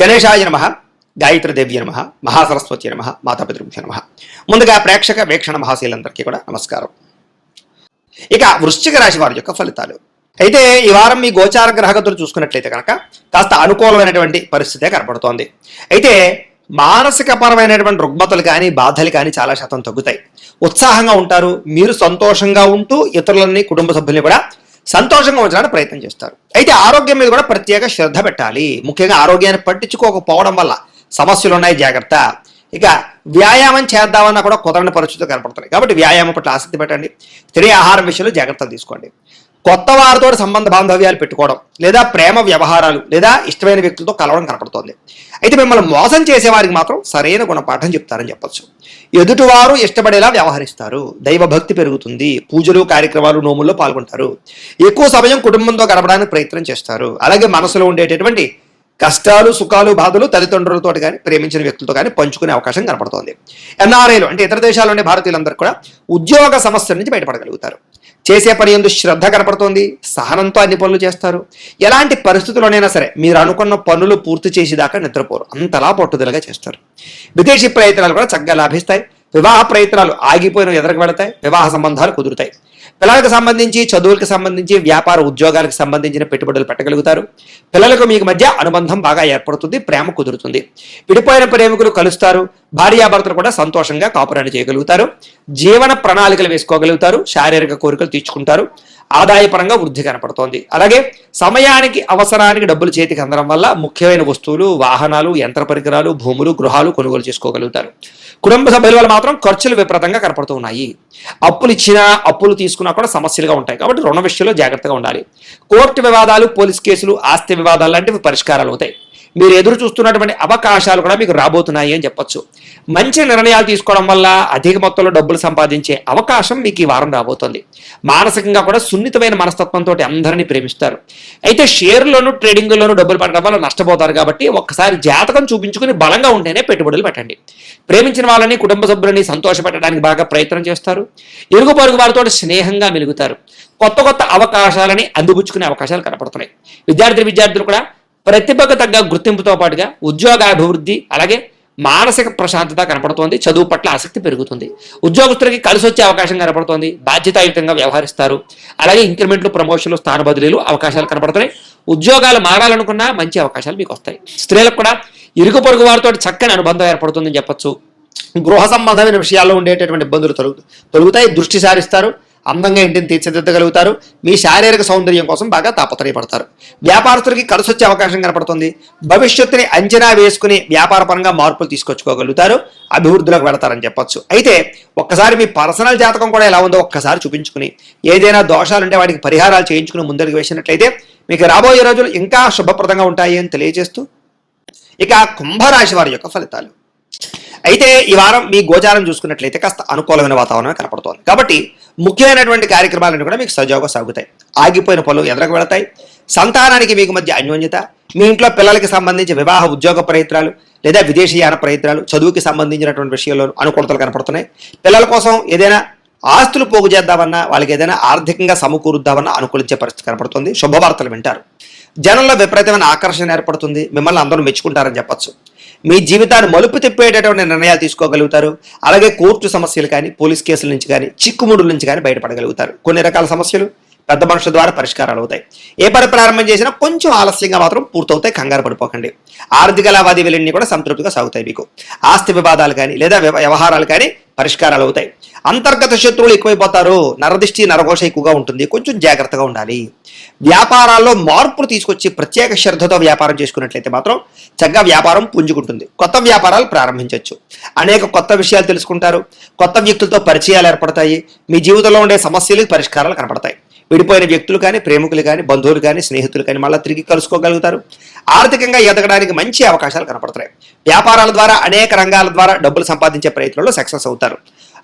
గణేశాయ నమ గాయత్రదేవ్య నమ మహాసరస్వతి నమ మాతాపితృభ్య నమ. ముందుగా ప్రేక్షక వీక్షణ మహాశీలందరికీ కూడా నమస్కారం. ఇక వృశ్చిక రాశి వారి యొక్క ఫలితాలు. అయితే ఈ వారం మీ గోచార గ్రహగతులు చూసుకున్నట్లయితే కనుక కాస్త అనుకూలమైనటువంటి పరిస్థితే కనపడుతోంది. అయితే మానసిక పరమైనటువంటి రుగ్మతలు కానీ బాధలు కానీ చాలా శాతం తగ్గుతాయి. ఉత్సాహంగా ఉంటారు మీరు సంతోషంగా ఉంటూ ఇతరులని కుటుంబ సభ్యుల్ని కూడా సంతోషంగా ఉంచడానికి ప్రయత్నం చేస్తారు. అయితే ఆరోగ్యం మీద కూడా ప్రత్యేక శ్రద్ధ పెట్టాలి. ముఖ్యంగా ఆరోగ్యాన్ని పట్టించుకోకపోవడం వల్ల సమస్యలు ఉన్నాయి జాగ్రత్త. ఇక వ్యాయామం చేద్దామన్నా కూడా కుదరని పరిస్థితులు కనపడుతున్నాయి. కాబట్టి వ్యాయామం పట్ల ఆసక్తి పెట్టండి. తినే ఆహారం విషయంలో జాగ్రత్తలు తీసుకోండి. కొత్త వారితో సంబంధ బాంధవ్యాలు పెట్టుకోవడం లేదా ప్రేమ వ్యవహారాలు లేదా ఇష్టమైన వ్యక్తులతో కలవడం కనపడుతోంది. అయితే మిమ్మల్ని మోసం చేసేవారికి మాత్రం సరైన గుణపాఠం చెప్తారని చెప్పొచ్చు. ఎదుటివారు ఇష్టపడేలా వ్యవహరిస్తారు. దైవభక్తి పెరుగుతుంది. పూజలు కార్యక్రమాలు నోముల్లో పాల్గొంటారు. ఎక్కువ సమయం కుటుంబంతో గడపడానికి ప్రయత్నం చేస్తారు. అలాగే మనసులో ఉండేటటువంటి కష్టాలు సుఖాలు బాధలు తల్లిదండ్రులతో కానీ ప్రేమించిన వ్యక్తులతో కానీ పంచుకునే అవకాశం కనపడుతోంది. ఎన్ఆర్ఐలు అంటే ఇతర దేశాల్లోని భారతీయులందరూ కూడా ఉద్యోగ సమస్యల నుంచి బయటపడగలుగుతారు. చేసే పని ఎందు శ్రద్ధ కనపడుతోంది. సహనంతో అన్ని పనులు చేస్తారు. ఎలాంటి పరిస్థితుల్లోనైనా సరే మీరు అనుకున్న పనులు పూర్తి చేసేదాకా నిద్రపోరు. అంతలా పట్టుదలగా చేస్తారు. విదేశీ ప్రయత్నాలు కూడా చక్కగా లాభిస్తాయి. వివాహ ప్రయత్నాలు ఆగిపోయిన ఎదురకు వెళతాయి వివాహ సంబంధాలు కుదురుతాయి. పిల్లలకు సంబంధించి చదువులకు సంబంధించి వ్యాపార ఉద్యోగాలకు సంబంధించిన పెట్టుబడులు పెట్టగలుగుతారు. పిల్లలకు మీకు మధ్య అనుబంధం బాగా ఏర్పడుతుంది ప్రేమ కుదురుతుంది. విడిపోయిన ప్రేమికులు కలుస్తారు భార్యాభర్తలు కూడా సంతోషంగా కాపురాన్ని చేయగలుగుతారు. జీవన ప్రణాళికలు వేసుకోగలుగుతారు శారీరక కోరికలు తీర్చుకుంటారు. ఆదాయపరంగా వృద్ధి కనపడుతోంది. అలాగే సమయానికి అవసరానికి డబ్బులు చేతికి అందడం వల్ల ముఖ్యమైన వస్తువులు వాహనాలు యంత్ర పరికరాలు భూములు గృహాలు కొనుగోలు చేసుకోగలుగుతారు. కుటుంబ సభ్యుల వల్ల మాత్రం ఖర్చులు విపరీతంగా కనపడుతూ ఉన్నాయి. అప్పులు ఇచ్చినా అప్పులు తీసుకున్నా కూడా సమస్యలుగా ఉంటాయి. కాబట్టి రుణ విషయంలో జాగ్రత్తగా ఉండాలి. కోర్టు వివాదాలు పోలీస్ కేసులు ఆస్తి వివాదాలు లాంటివి పరిష్కారాలు అవుతాయి. మీరు ఎదురు చూస్తున్నటువంటి అవకాశాలు కూడా మీకు రాబోతున్నాయి అని చెప్పొచ్చు. మంచి నిర్ణయాలు తీసుకోవడం వల్ల అధిక మొత్తంలో డబ్బులు సంపాదించే అవకాశం మీకు ఈ వారం రాబోతుంది. మానసికంగా కూడా సున్నితమైన మనస్తత్వంతో అందరినీ ప్రేమిస్తారు. అయితే షేర్లోను ట్రేడింగ్లోను డబ్బులు పడడం వల్ల నష్టపోతారు కాబట్టి ఒక్కసారి జాతకం చూపించుకుని బలంగా ఉంటేనే పెట్టుబడులు పెట్టండి. ప్రేమించిన వాళ్ళని కుటుంబ సభ్యులని సంతోషపెట్టడానికి బాగా ప్రయత్నం చేస్తారు. ఇరుగు పొరుగు వారితో స్నేహంగా మెలుగుతారు. కొత్త కొత్త అవకాశాలని అందిపుచ్చుకునే అవకాశాలు కనపడుతున్నాయి. విద్యార్థి విద్యార్థులు కూడా ప్రతిభకు తగ్గ గుర్తింపుతో పాటుగా ఉద్యోగ అభివృద్ధి అలాగే మానసిక ప్రశాంతత కనపడుతోంది. చదువు పట్ల ఆసక్తి పెరుగుతుంది. ఉద్యోగస్తులకి కలిసి వచ్చే అవకాశం కనపడుతోంది. బాధ్యతాయుతంగా వ్యవహరిస్తారు. అలాగే ఇంక్రిమెంట్లు ప్రమోషన్లు స్థాన బదిలీలు అవకాశాలు కనపడుతున్నాయి. ఉద్యోగాలు మారాలనుకున్నా మంచి అవకాశాలు మీకు వస్తాయి. స్త్రీలకు కూడా ఇరుగు పొరుగు వారితో చక్కని అనుబంధం ఏర్పడుతుందని చెప్పొచ్చు. గృహ సంబంధమైన విషయాల్లో ఉండేటటువంటి ఇబ్బందులు తొలుగు తొలుగుతాయి. దృష్టి సారిస్తారు. అందంగా ఇంటిని తీర్చిదిద్దగలుగుతారు. మీ శారీరక సౌందర్యం కోసం బాగా తాపత్రయపడతారు. వ్యాపారస్తులకి కలిసి వచ్చే అవకాశం కనపడుతుంది. భవిష్యత్తుని అంచనా వేసుకుని వ్యాపారపరంగా మార్పులు తీసుకొచ్చుకోగలుగుతారు. అభివృద్ధిలోకి వెళతారని చెప్పొచ్చు. అయితే ఒక్కసారి మీ పర్సనల్ జాతకం కూడా ఎలా ఉందో ఒక్కసారి చూపించుకుని ఏదైనా దోషాలు ఉంటే వాటికి పరిహారాలు చేయించుకుని ముందరికి వేసినట్లయితే మీకు రాబోయే రోజులు ఇంకా శుభప్రదంగా ఉంటాయి అని తెలియజేస్తూ ఇక కుంభరాశి వారి యొక్క ఫలితాలు. అయితే ఈ వారం మీ గోచారం చూసుకున్నట్లయితే కాస్త అనుకూలమైన వాతావరణమే కనపడుతోంది. కాబట్టి ముఖ్యమైనటువంటి కార్యక్రమాలన్నీ కూడా మీకు సజావుగా సాగుతాయి. ఆగిపోయిన పనులు ఎదురకు వెళతాయి. సంతానానికి మీకు మధ్య అన్యోన్యత మీ ఇంట్లో పిల్లలకి సంబంధించి వివాహ ఉద్యోగ ప్రయత్నాలు లేదా విదేశీయాన ప్రయత్నాలు చదువుకి సంబంధించినటువంటి విషయంలో అనుకూలతలు కనపడుతున్నాయి. పిల్లల కోసం ఏదైనా ఆస్తులు పోగు చేద్దామన్నా వాళ్ళకి ఏదైనా ఆర్థికంగా సమకూరుద్దామన్నా అనుకూలించే పరిస్థితి కనపడుతుంది. శుభవార్తలు వింటారు. జనంలో విపరీతమైన ఆకర్షణ ఏర్పడుతుంది. మిమ్మల్ని అందరూ మెచ్చుకుంటారని చెప్పొచ్చు. మీ జీవితాన్ని మలుపు తిప్పేటటువంటి నిర్ణయాలు తీసుకోగలుగుతారు. అలాగే కోర్టు సమస్యలు కానీ పోలీస్ కేసుల నుంచి కానీ చిక్కుముడుల నుంచి కానీ బయటపడగలుగుతారు. కొన్ని రకాల సమస్యలు పెద్ద మనుషుల ద్వారా పరిష్కారాలు అవుతాయి. ఏ పని ప్రారంభం చేసినా కొంచెం ఆలస్యంగా మాత్రం పూర్తవుతాయి కంగారు పడిపోకండి. ఆర్థిక లావాదేవీలన్నీ కూడా సంతృప్తిగా సాగుతాయి మీకు. ఆస్తి వివాదాలు కానీ లేదా వ్యవ- వ్యవహారాలు కానీ పరిష్కారాలు అవుతాయి. అంతర్గత శత్రువులు ఎక్కువైపోతారు నరదిష్టి నరఘోష ఎక్కువగా ఉంటుంది. కొంచెం జాగ్రత్తగా ఉండాలి. వ్యాపారాల్లో మార్పులు తీసుకొచ్చి ప్రత్యేక శ్రద్ధతో వ్యాపారం చేసుకున్నట్లయితే మాత్రం చక్కగా వ్యాపారం పుంజుకుంటుంది. కొత్త వ్యాపారాలు ప్రారంభించవచ్చు అనేక కొత్త విషయాలు తెలుసుకుంటారు. కొత్త వ్యక్తులతో పరిచయాలు ఏర్పడతాయి. మీ జీవితంలో ఉండే సమస్యలకు పరిష్కారాలు కనపడతాయి. విడిపోయిన వ్యక్తులు కానీ ప్రేమికులు కానీ బంధువులు కానీ స్నేహితులు కానీ మళ్ళీ తిరిగి కలుసుకోగలుగుతారు. ఆర్థికంగా ఎదగడానికి మంచి అవకాశాలు కనపడతాయి వ్యాపారాల ద్వారా అనేక రంగాల ద్వారా డబ్బులు సంపాదించే ప్రయత్నంలో సక్సెస్ అవుతారు.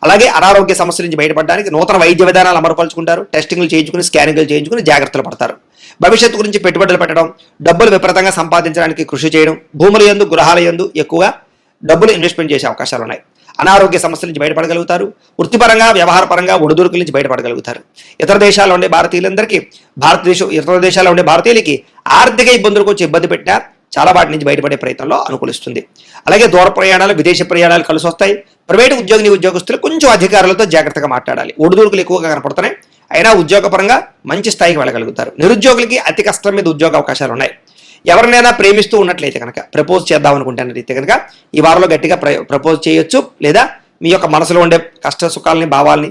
అలాగే అనారోగ్య సమస్య నుంచి బయటపడడానికి నూతన వైద్య విధానాలు అమలుపరుచుకుంటారు. టెస్టింగ్లు చేయించుకుని స్కానింగ్లు చేయించుకుని జాగ్రత్తలు పడతారు. భవిష్యత్తు గురించి పెట్టుబడులు పెట్టడం డబ్బులు విపరీతంగా సంపాదించడానికి కృషి చేయడం భూముల యందు గృహాల యందు ఎక్కువగా డబ్బులు ఇన్వెస్ట్మెంట్ చేసే అవకాశాలు ఉన్నాయి. అనారోగ్య సమస్యల నుంచి బయటపడగలుగుతారు వృత్తిపరంగా వ్యవహారపరంగా ఒడిదుడుకుల నుంచి బయటపడగలుగుతారు. ఇతర దేశాల్లో ఉండే భారతీయులందరికీ భారతదేశం ఇతర దేశాల్లో ఉండే భారతీయులకి ఆర్థిక ఇబ్బందులకు వచ్చి ఇబ్బంది పెట్టినా చాలా వాటి నుంచి బయటపడే ప్రయత్నంలో అనుకూలిస్తుంది. అలాగే దూర ప్రయాణాలు విదేశీ ప్రయాణాలు కలిసి వస్తాయి ప్రైవేటు ఉద్యోగిని ఉద్యోగస్తులు కొంచెం అధికారులతో జాగ్రత్తగా మాట్లాడాలి. ఒడిదుడుకులు ఎక్కువగా కనపడుతున్నాయి. అయినా ఉద్యోగపరంగా మంచి స్థాయికి వెళ్ళగలుగుతారు. నిరుద్యోగులకి అతి కష్టం మీద ఉద్యోగ అవకాశాలు ఉన్నాయి. ఎవరినైనా ప్రేమిస్తూ ఉన్నట్లయితే కనుక ప్రపోజ్ చేద్దాం అనుకుంటున్నట్లయితే కనుక ఈ వారంలో గట్టిగా ప్రపోజ్ చేయొచ్చు. లేదా మీ యొక్క మనసులో ఉండే కష్ట సుఖాలని భావాల్ని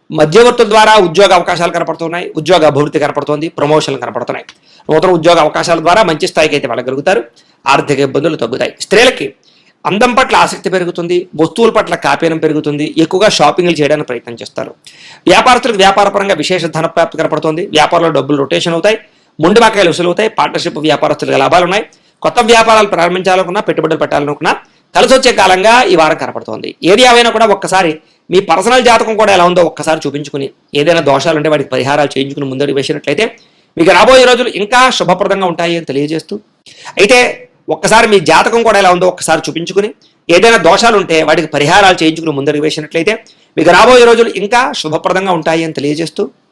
మధ్యవర్తుల ద్వారా ఉద్యోగ అవకాశాలు కనపడుతున్నాయి ఉద్యోగ అభివృద్ధి కనపడుతోంది ప్రమోషన్లు కనపడుతున్నాయి. నూతన ఉద్యోగ అవకాశాల ద్వారా మంచి స్థాయికి అయితే వెళ్ళగలుగుతారు. ఆర్థిక ఇబ్బందులు తగ్గుతాయి. స్త్రీలకి అందం పట్ల ఆసక్తి పెరుగుతుంది వస్తువుల పట్ల కాపీనం పెరుగుతుంది ఎక్కువగా షాపింగ్లు చేయడానికి ప్రయత్నం చేస్తారు. వ్యాపారస్తులకు వ్యాపారపరంగా విశేష ధన ప్రాప్తి కనపడుతుంది. వ్యాపారంలో డబ్బులు రొటేషన్ అవుతాయి ముండి బకాయిలు వసూలవుతాయి పార్ట్నర్షిప్ వ్యాపారస్తులకు లాభాలు ఉన్నాయి కొత్త వ్యాపారాలు ప్రారంభించాలనుకున్నా పెట్టుబడులు పెట్టాలనుకున్నా కలిసి వచ్చే కాలంగా ఈ వారం కనపడుతోంది. ఏది ఏమైనా కూడా ఒక్కసారి మీ పర్సనల్ జాతకం కూడా ఎలా ఉందో ఒక్కసారి చూపించుకుని ఏదైనా దోషాలు ఉంటే వాటికి పరిహారాలు చేయించుకుని ముందడుగు వేసినట్లయితే మీకు రాబోయే రోజులు ఇంకా శుభప్రదంగా ఉంటాయి అని తెలియజేస్తూ అయితే ఒక్కసారి మీ జాతకం కూడా ఎలా ఉందో ఒక్కసారి చూపించుకుని ఏదైనా దోషాలు ఉంటే వాటికి పరిహారాలు చేయించుకుని ముందడుగు వేసినట్లయితే మీకు రాబోయే రోజులు ఇంకా శుభప్రదంగా ఉంటాయి అని తెలియజేస్తూ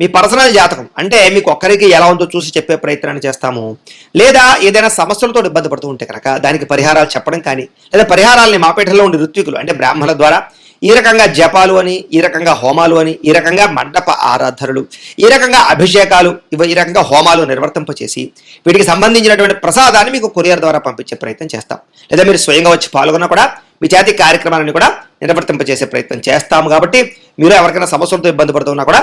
మీ పర్సనల్ జాతకం. అంటే మీకు ఒక్కరికి ఎలా ఉందో చూసి చెప్పే ప్రయత్నాన్ని చేస్తాము. లేదా ఏదైనా సమస్యలతో ఇబ్బంది పడుతూ ఉంటే కనుక దానికి పరిహారాలు చెప్పడం కానీ లేదా పరిహారాలని మాపేటలో ఉండే ఋత్వికులు అంటే బ్రాహ్మణుల ద్వారా ఈ రకంగా జపాలు అని ఈ రకంగా హోమాలు అని ఈ రకంగా మండప ఆరాధనలు ఈ రకంగా అభిషేకాలు ఇవి ఈ రకంగా హోమాలు నిర్వర్తింపచేసి వీటికి సంబంధించినటువంటి ప్రసాదాన్ని మీకు కొరియర్ ద్వారా పంపించే ప్రయత్నం చేస్తాం. లేదా మీరు స్వయంగా వచ్చి పాల్గొన్నా కూడా మీ జాతి కార్యక్రమాలను కూడా నిర్వర్తింపచేసే ప్రయత్నం చేస్తాము కాబట్టి మీరు ఎవరికైనా సమస్యలతో ఇబ్బంది పడుతున్నా కూడా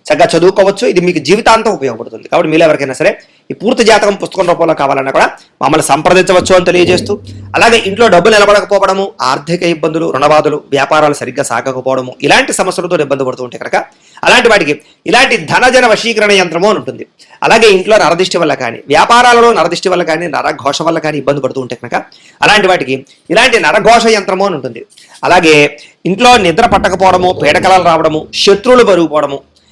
చక్కగా చదువుకోవచ్చు. ఇది మీకు జీవితాంతం ఉపయోగపడుతుంది. కాబట్టి మీరు ఎవరికైనా సరే ఈ పూర్తి జాతకం పుస్తకం రూపంలో కావాలన్నా కూడా మమ్మల్ని సంప్రదించవచ్చు అని తెలియజేస్తూ అలాగే ఇంట్లో డబ్బులు నిలబడకపోవడము ఆర్థిక ఇబ్బందులు రుణబాధలు వ్యాపారాలు సరిగ్గా సాగకపోవడము ఇలాంటి సమస్యలతో ఇబ్బంది పడుతూ ఉంటే కనుక అలాంటి వాటికి ఇలాంటి ధనజన వశీకరణ యంత్రము అని ఉంటుంది. అలాగే ఇంట్లో నరదిష్టి వల్ల కానీ వ్యాపారాలలో నరదిష్టి వల్ల కానీ నరఘోష వల్ల కానీ ఇబ్బంది పడుతూ ఉంటే కనుక అలాంటి వాటికి ఇలాంటి నరఘోష యంత్రము అని ఉంటుంది. అలాగే ఇంట్లో నిద్ర పట్టకపోవడము పీడకలలు రావడము శత్రువులు పెరిగిపోవడము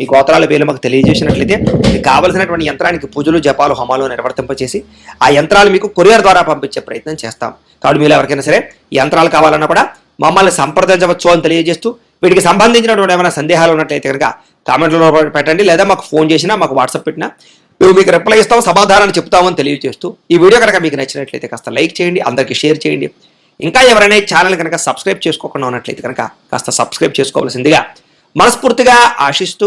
మీ గోత్రాల పేర్లు మాకు తెలియజేసినట్లయితే మీకు కావలసినటువంటి యంత్రానికి పూజలు జపాలు హోమాలు నిర్వర్తింపచేసి ఆ యంత్రాలు మీకు కొరియర్ ద్వారా పంపించే ప్రయత్నం చేస్తాం. కాబట్టి మీరు ఎవరికైనా సరే యంత్రాలు కావాలన్నా కూడా మమ్మల్ని సంప్రదించవచ్చు అని తెలియజేస్తూ వీటికి సంబంధించినటువంటి ఏమైనా సందేహాలు ఉన్నట్లయితే కనుక కామెంట్లో పెట్టండి లేదా మాకు ఫోన్ చేసినా మాకు వాట్సాప్ పెట్టినా మేము మీకు రిప్లై ఇస్తాం సమాధానం చెప్తామని తెలియజేస్తూ ఈ వీడియో కనుక మీకు నచ్చినట్లయితే కాస్త లైక్ చేయండి అందరికీ షేర్ చేయండి. ఇంకా ఎవరైనా ఛానల్ కనుక సబ్స్క్రైబ్ చేసుకోకుండా ఉన్నట్లయితే కనుక కాస్త సబ్స్క్రైబ్ చేసుకోవాల్సిందిగా మనస్ఫూర్తిగా ఆశిస్తూ